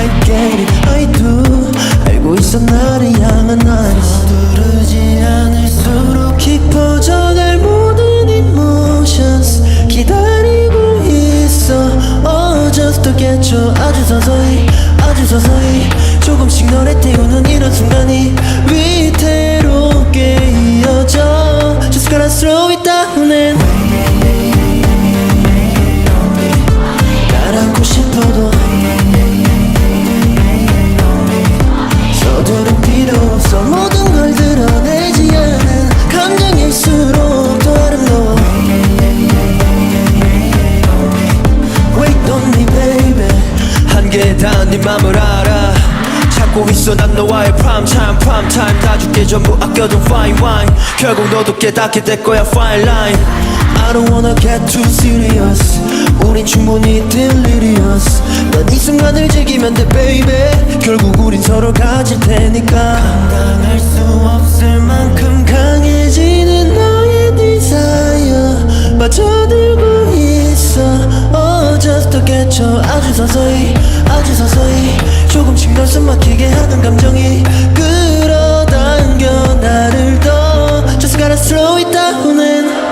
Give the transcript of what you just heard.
I get it 알고 있어 나를 향한 나를 서두르지 않을수록 깊어져 갈 모든 emotions. 기다리고 있어. Oh 아주 서서히 아주 서서히. 조금씩 너를 띄우는 이런 순간이 한계에 닿은 네 맘을 알아. 찾고 있어 난 너와의 prime time 다 줄게 전부 아껴둔 fine wine. 결국 너도 깨닫게 될 거야 fine line. I don't wanna get too serious. 우린 충분히 delirious 난 이 순간을 즐기면 돼 baby. 결국 우린 서로 가질 테니까. 감당할 수 없을 만큼 강해지는 너의 desire. 빠져들 스쳐 아주 서서히 아주 서서히 조금씩 날숨 막히게 하는 감정이 끌어당겨 나를 더. Just gotta slow it down and